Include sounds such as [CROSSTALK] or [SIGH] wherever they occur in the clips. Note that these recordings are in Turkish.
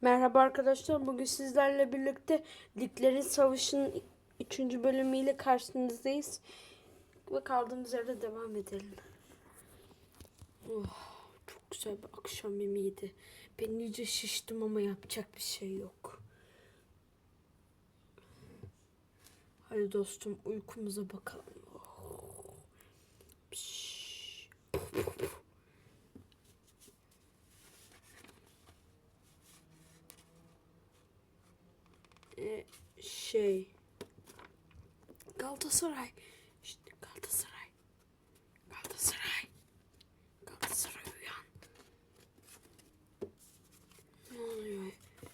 Merhaba arkadaşlar. Bugün sizlerle birlikte Liglerin Savaşı'nın 3. bölümüyle karşınızdayız. Ve kaldığımız yerde devam edelim. Oh, çok güzel bir akşam yemeğiydi. Ben iyice şiştim ama yapacak bir şey yok. Hadi dostum uykumuza bakalım. Oh. Piş. Ee, şey. Galatasaray işte Galatasaray Galatasaray Galatasaray uyan ne oluyor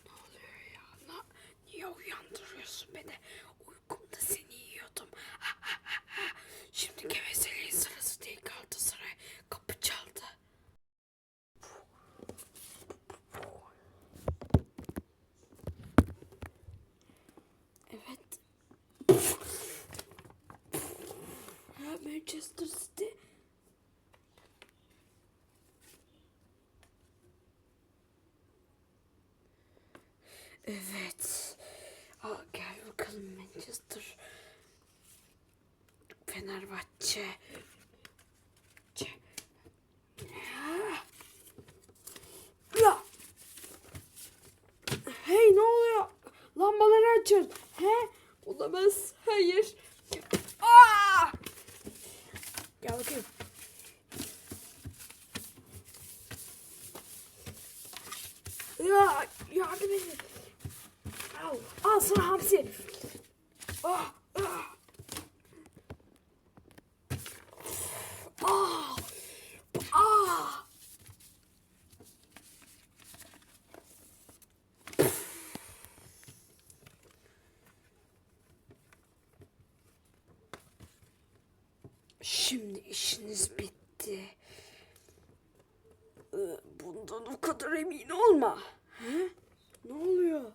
ne oluyor ya Na, niye uyandırıyorsun beni uykumda seni yiyordum Ha, ha, ha, ha. şimdi gevezeliğin sırası değil Galatasaray kapı çaldı Evet. Ha, Manchester City. Evet. Aa, gel bakalım Manchester. Fenerbahçe. Ce. Ya. Ya. Hey ne oluyor? Lambaları açın. He? Olamaz. Hayır. Aa! Gel bakayım. Ya yardım edin. Al, al sana hamsi. Ah, ah. Ah, ah. Şimdi işiniz bitti. Ee, Bundan o kadar emin olma. He? Ne oluyor?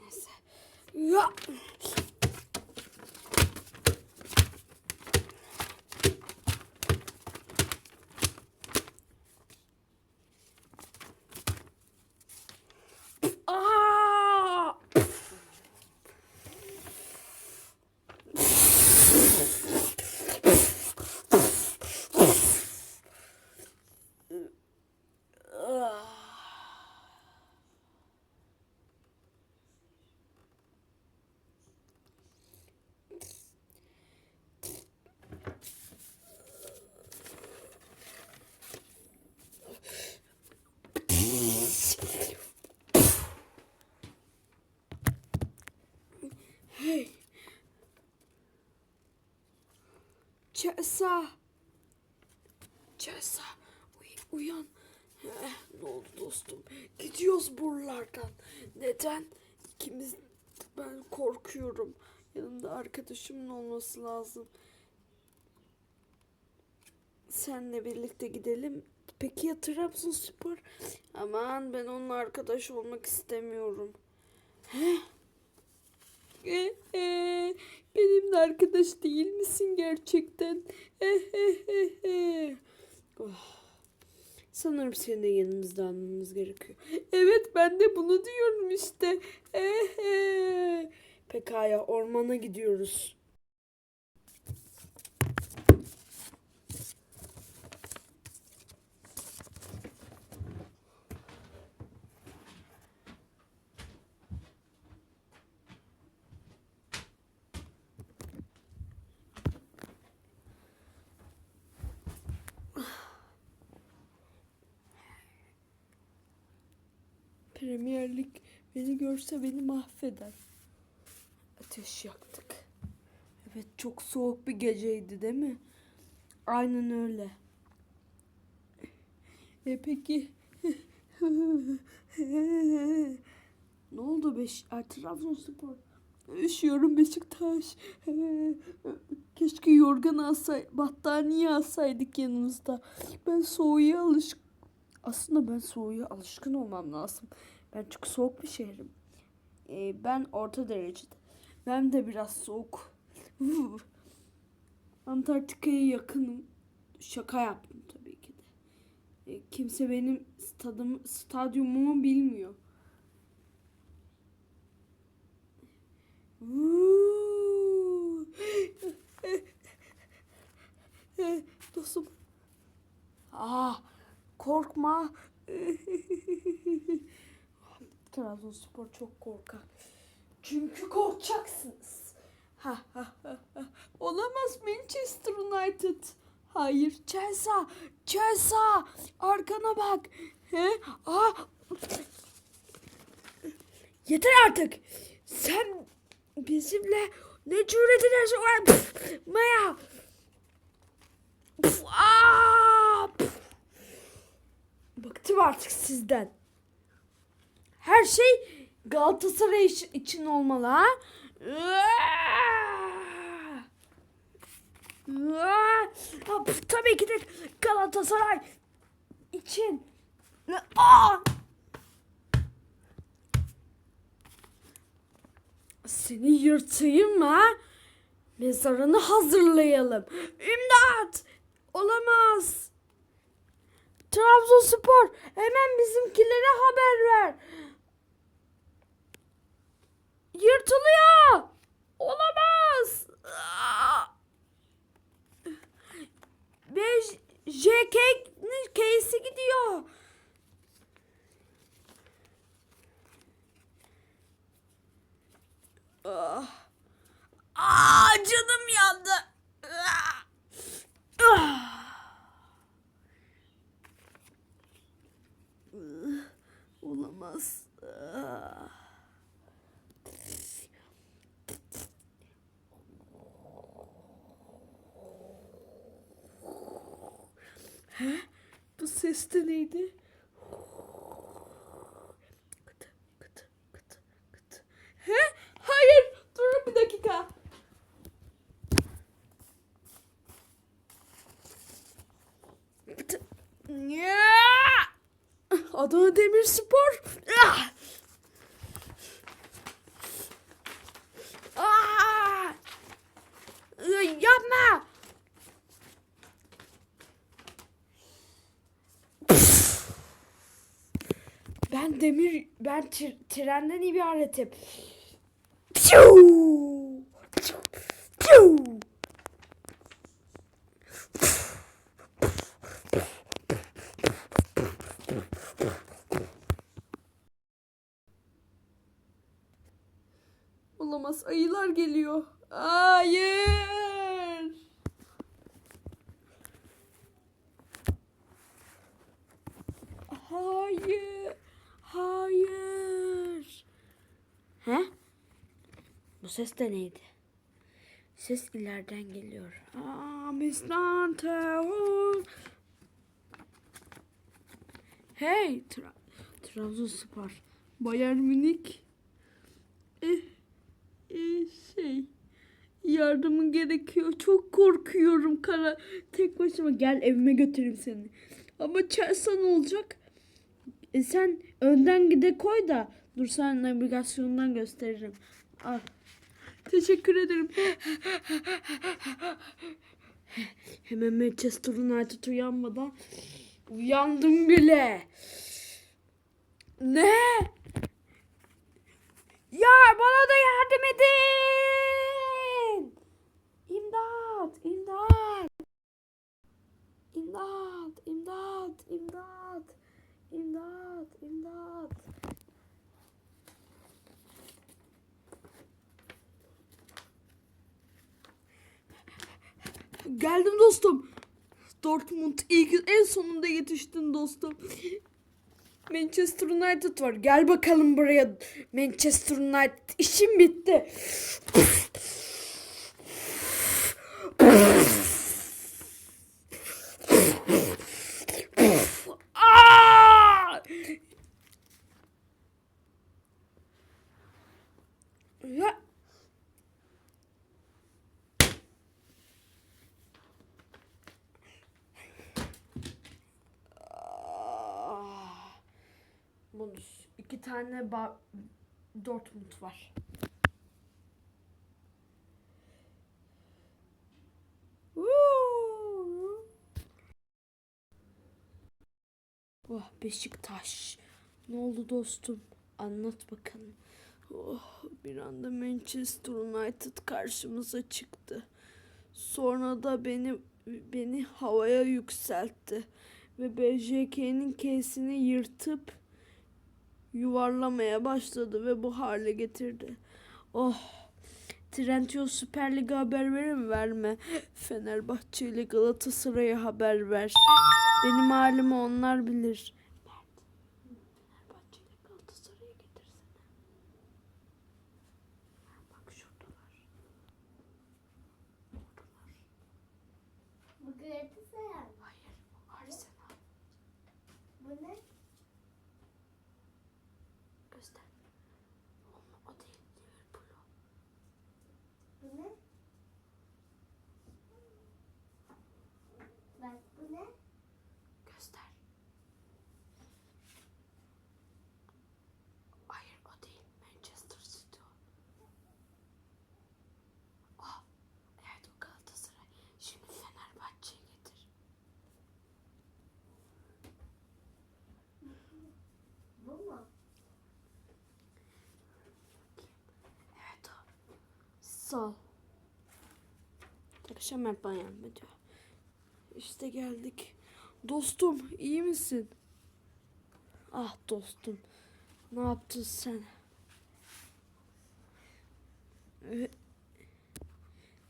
Neyse. Ya. Aa! Hey. Cesa. Cesa. Uy- uyan. Eh, ne oldu dostum? Gidiyoruz buralardan. Neden? İkimiz ben korkuyorum. Yanımda arkadaşımın olması lazım. Senle birlikte gidelim. Peki ya Trabzonspor? Aman ben onunla arkadaş olmak istemiyorum. Heh. Ee, ee, benimle arkadaş değil misin gerçekten? Eh, eh, eh, eh. Oh. Sanırım seni de yanımızda almamız gerekiyor. Evet ben de bunu diyorum işte. Eh, eh. Pekala ormana gidiyoruz. Premier Lig beni görse beni mahveder. Ateş yaktık. Evet çok soğuk bir geceydi değil mi? Aynen öyle. E peki da beş, ay, Trabzonspor. Üşüyorum Beşiktaş. Keşke yorgan alsay, battaniye alsaydık yanımızda. Ben soğuğa alışık. Aslında ben soğuğa alışkın olmam lazım. Ben çok soğuk bir şehrim. Ee, ben orta derecede. Ben de biraz soğuk. [LAUGHS] Antarktika'ya yakınım. Şaka yaptım tabii ki de. Ee, kimse benim stadım, stadyumumu bilmiyor. [LAUGHS] Dostum. Ah, korkma. [LAUGHS] Trabzonspor çok korkar. Çünkü korkacaksınız. Olamaz Manchester United. Hayır Chelsea. Chelsea. Arkana bak. He? Ah. Yeter artık. Sen bizimle ne cüret edersin? Maya. Pf, aa, pf. Bıktım artık sizden. Her şey Galatasaray için olmalı ha? Tabii ki de Galatasaray için. Aa! Seni yırtayım mı? Mezarını hazırlayalım. İmdat! Olamaz. Trabzonspor hemen bizimkilere haber ver. Yırtılıyor. Olamaz. Ve JK'nin case'i gidiyor. Ah. Aa, canım yandı. Ah. Ah. Olamaz. Ah. He? Bu ses de neydi? Kıtı, kıtı, kıtı, kıtı. He? Hayır! Durun bir dakika. Kıtı. Ya! Adana Demirspor. Ah! Ah! Yapma! Ben ben trenden ibaretim. Piu! Piu! Piu! Olamaz, ayılar geliyor. Hayır! Hayır. Hayır. He? Bu ses de neydi? Ses ileriden geliyor. Aa, Miss Dante. Hey, Tra Trabzonspor. Bayern Münih. Eh, eh, şey. Yardımın gerekiyor. Çok korkuyorum kara. Tek başıma gel evime götüreyim seni. Ama Chelsea olacak? E sen önden gide koy da dur sen navigasyondan gösteririm. Al. Teşekkür ederim. Hemen Manchester United uyanmadan uyandım bile. Ne? Ya bana da yardım edin. İmdat, imdat. İmdat, imdat, imdat. İmdat, imdat. Geldim dostum. Dortmund ilk en sonunda yetiştin dostum. Manchester United var. Gel bakalım buraya. Manchester United işim bitti. Aa! Ya. Ah. Bonus. İki tane ba Dortmund var. Oh Beşiktaş. Ne oldu dostum? Anlat bakalım. Oh, bir anda Manchester United karşımıza çıktı. Sonra da beni beni havaya yükseltti ve BJK'nin kesini yırtıp yuvarlamaya başladı ve bu hale getirdi. Oh Trendyol Süper Lig'e haber verir mi? Verme. Fenerbahçe ile Galatasaray'a haber ver. Benim halimi onlar bilir. Galatasaray. Hayır, Arsenal. Bu ne? Göster. O, o değil, Liverpool o. Bu ne? Bak bu ne? Göster. Hayır o değil. Manchester City o. Ah, evet o Galatasaray. Şimdi Fenerbahçe'ye getir. Bu mu? Evet o. Sağ ol. Akşam bana yardım ediyor. İşte geldik. Dostum iyi misin? Ah dostum. Ne yaptın sen?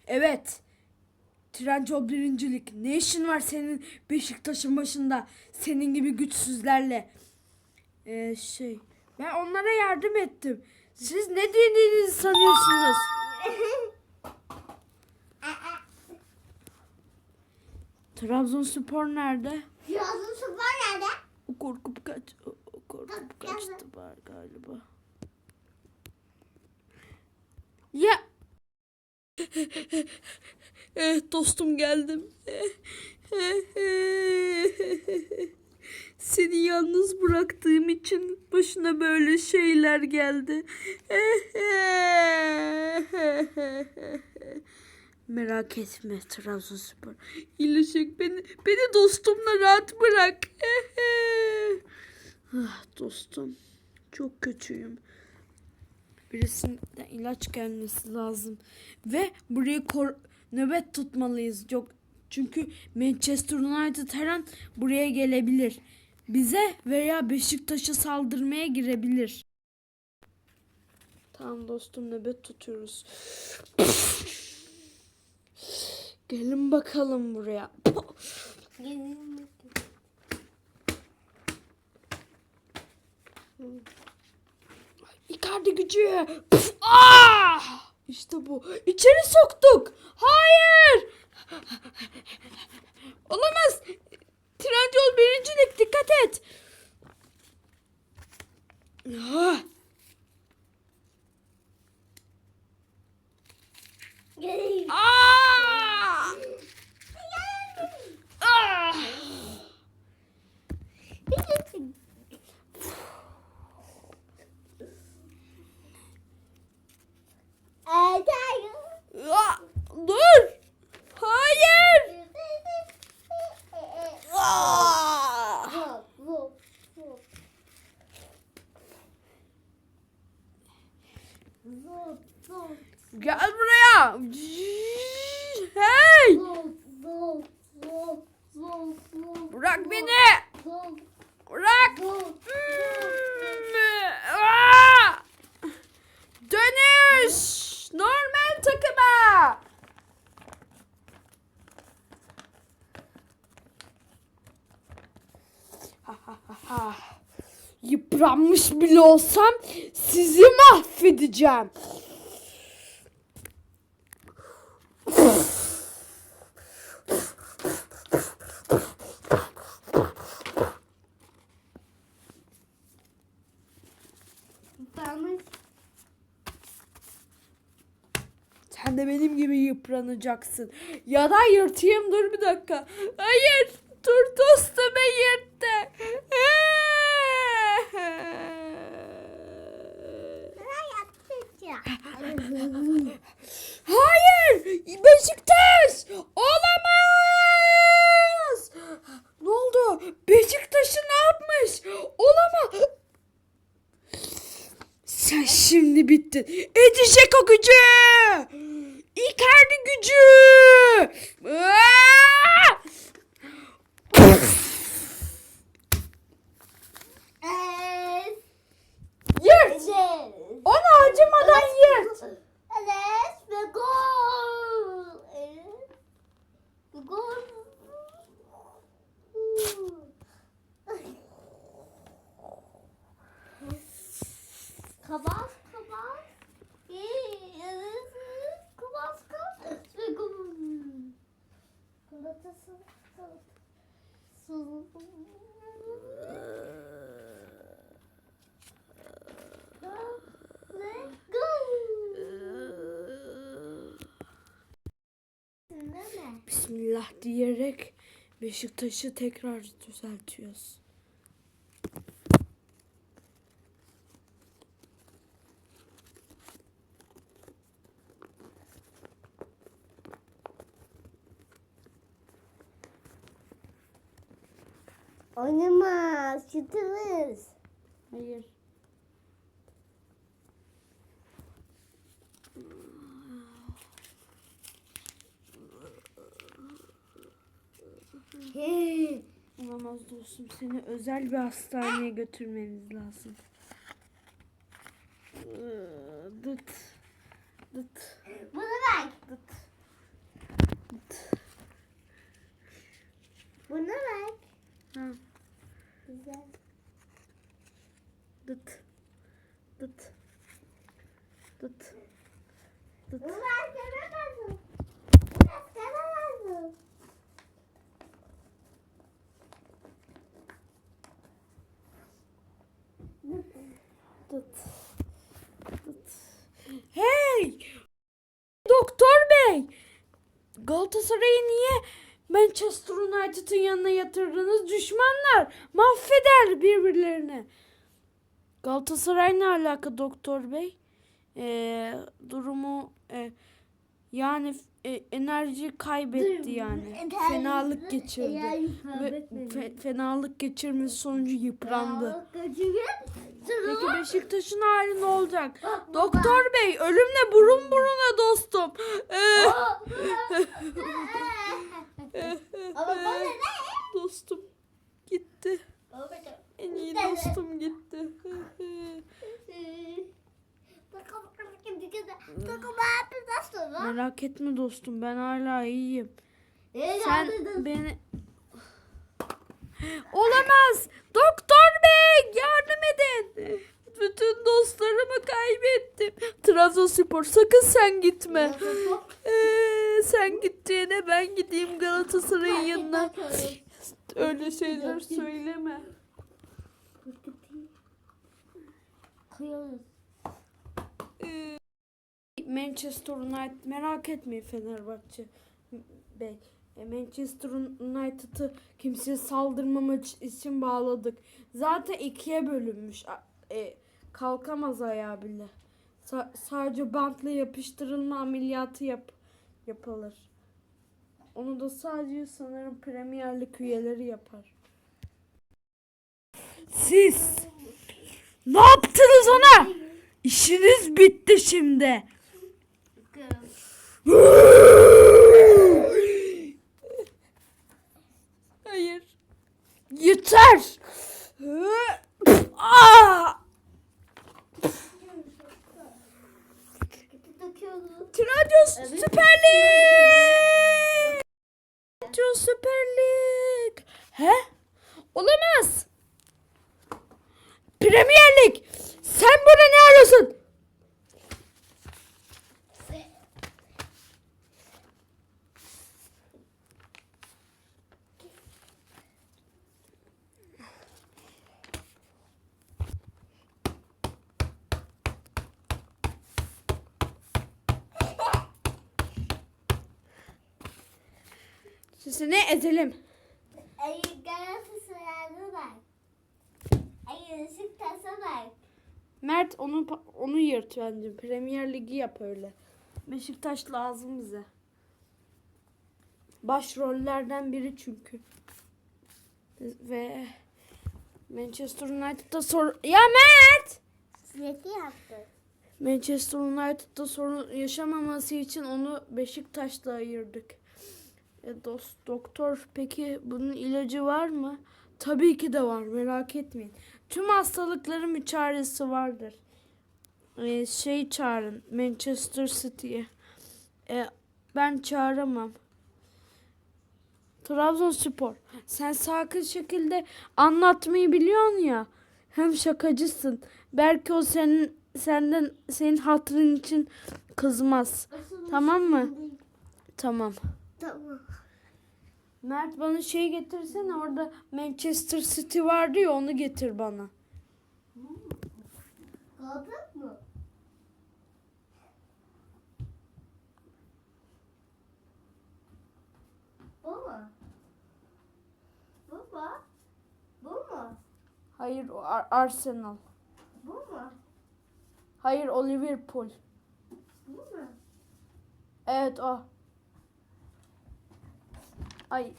Evet. Trendyol birincilik. Ne işin var senin Beşiktaş'ın başında? Senin gibi güçsüzlerle. Ee, şey. Ben onlara yardım ettim. Siz ne dediğinizi sanıyorsunuz? Trabzonspor nerede? Sıfır nerede? O korkup kaç o, o korkup kaçtı var galiba. Ya Evet dostum geldim. Seni yalnız bıraktığım için başına böyle şeyler geldi. [LAUGHS] Merak etme Trabzonspor. İyileşecek beni, beni dostumla rahat bırak. [LAUGHS] ah dostum çok kötüyüm. Birisinden ilaç gelmesi lazım. Ve burayı kor nöbet tutmalıyız. Çok çünkü Manchester United her an buraya gelebilir. Bize veya Beşiktaş'a saldırmaya girebilir. Tamam dostum nöbet tutuyoruz. Gelin bakalım buraya. Gelin. Icardi gücü. Ah! İşte bu. İçeri soktuk. Hayır. Olamaz. Trendyol birincilik dikkat et. Ah! Gelin. Ah! Ah! Ah! Dur. Hayır. Ah! Gel buraya. Hey! Bırak beni. Bırak. Ah! Dönüş. Normal takıma. Ha, ha, ha, ha. Bile olsam sizi mahvedeceğim. sen de benim gibi yıpranacaksın. Ya da yırtayım dur bir dakika. Hayır dur dostum. Hayır! Beşiktaş! Olamaz! Ne oldu? Beşiktaş'ı ne yapmış? Olamaz! Sen şimdi bittin. Edecek o gücü! Icardi gücü! Aa! Evet. Yırt! Evet. Onu acımadan yırt! Evet ve gol. Evet. Ve gol. Kabas kabas. Evet. Kabas kabas ve gol. Galatasaray. Ve gol. Değil mi? Bismillah diyerek Beşiktaş'ı tekrar düzeltiyoruz. Oynamaz. Yutuluruz. Hayır. Olamaz dostum. Seni özel bir hastaneye götürmemiz lazım. Dıt. Dıt. Bunu bak. Dıt. Buna bak. Ha. Güzel. Dıt. Dıt. Dıt. Dıt. Bunu bak. Sana lazım. Sana lazım. Dıt. Dıt. Hey! Doktor bey! Galatasaray'ı niye Manchester United'ın yanına yatırdınız? Düşmanlar mahveder birbirlerini. Galatasaray ne alaka doktor bey? Ee, durumu e, yani e, enerji kaybetti yani. Fenalık geçirdi. Ve fe- fenalık geçirmesi sonucu yıprandı. Peki Beşiktaş'ın hali ne olacak? Doktor bey ölümle burun buruna dostum. Ee, [LAUGHS] bana ne? dostum gitti. En iyi dostum gitti. [LAUGHS] Merak etme dostum ben hala iyiyim. Sen beni... Olamaz! Doktor bey yardım edin. Bütün dostlarımı kaybettim. Trabzonspor sakın sen gitme. Ee, sen gittiğine ben gideyim Galatasaray'ın yanına. Öyle şeyler söyleme. Ee, Manchester United merak etmeyin Fenerbahçe Bey. E, Manchester United'ı kimseye saldırmamak için bağladık. Zaten ikiye bölünmüş. E, kalkamaz ayağı bile. Sa- sadece bantla yapıştırılma ameliyatı yap yapılır. Onu da sadece sanırım Premier Lig üyeleri yapar. Siz ne yaptınız ona? İşiniz bitti şimdi. [LAUGHS] Hayır. Yeter. Trabzon Süper Lig. Trabzon Süper Lig. He? Olamaz. Premier Lig. Sen burada ne arıyorsun? Sesini ezelim. Ay Galatasaray'a bak. Ay Beşiktaş'a bak. Mert onu onu yırt bence. Premier Ligi yap öyle. Beşiktaş lazım bize. Başrollerden biri çünkü. Ve Manchester United'da sor... Ya Mert! Sürekli yaptı. Manchester United'da sorun yaşamaması için onu Beşiktaş'la ayırdık. E, dost, doktor peki bunun ilacı var mı? Tabii ki de var merak etmeyin. Tüm hastalıkların bir çaresi vardır. E, şey çağırın Manchester City'ye. E, ben çağıramam. Trabzonspor. Sen sakin şekilde anlatmayı biliyorsun ya. Hem şakacısın. Belki o senin senden senin hatırın için kızmaz. Tamam mı? Tamam. Tamam. Mert bana şey getirsene orada Manchester City vardı ya onu getir bana. Kaldık mı? Bu mu? Bu mu? Bu mu? Hayır o Ar- Arsenal. Bu mu? Hayır o Liverpool. Bu mu? Evet o. Ay.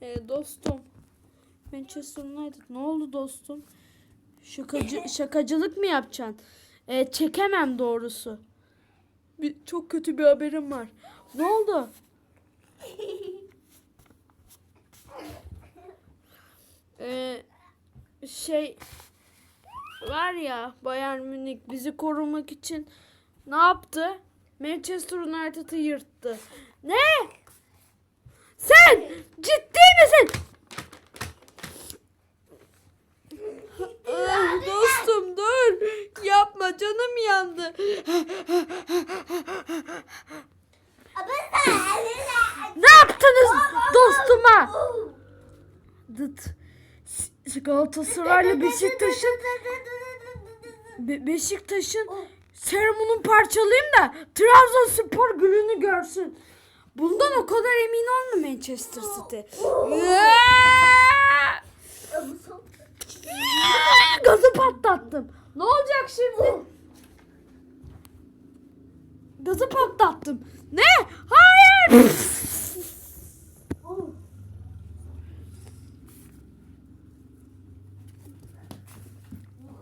e, dostum. Manchester United ne oldu dostum? Şakacı, [LAUGHS] şakacılık mı yapacaksın? E, çekemem doğrusu. Bir, çok kötü bir haberim var. Ne oldu? [LAUGHS] Ee, şey var ya Bayern Münih bizi korumak için ne yaptı? Manchester United'ı yırttı. Ne? Sen ciddi misin? Dostum dur. Yapma canım yandı. Ne yaptınız dostuma? Dıt. Galatasaray'la Beşiktaş'ın Be- Beşiktaş'ın serumunun parçalayayım da Trabzonspor gülünü görsün. Bundan o kadar emin olma Manchester City. [LAUGHS] Gazı patlattım. Ne olacak şimdi? Gazı patlattım. Ne? Hayır.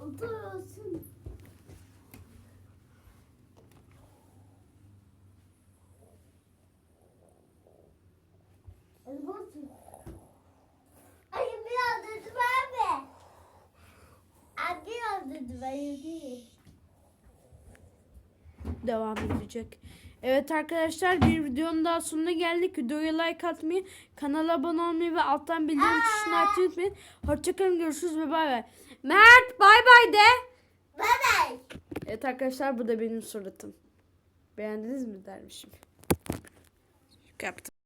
Otursun. Elbette. Ay biraz dedim abi. Abi biraz dedim ben değil. Devam edecek. Evet arkadaşlar bir videonun daha sonuna geldik. Videoya like atmayı, kanala abone olmayı ve alttan bildirim tuşunu açmayı unutmayın. Hoşçakalın görüşürüz ve bay bay. Mert bay bay de. Bye bye. Evet arkadaşlar bu da benim suratım. Beğendiniz mi dermişim. Yaptım.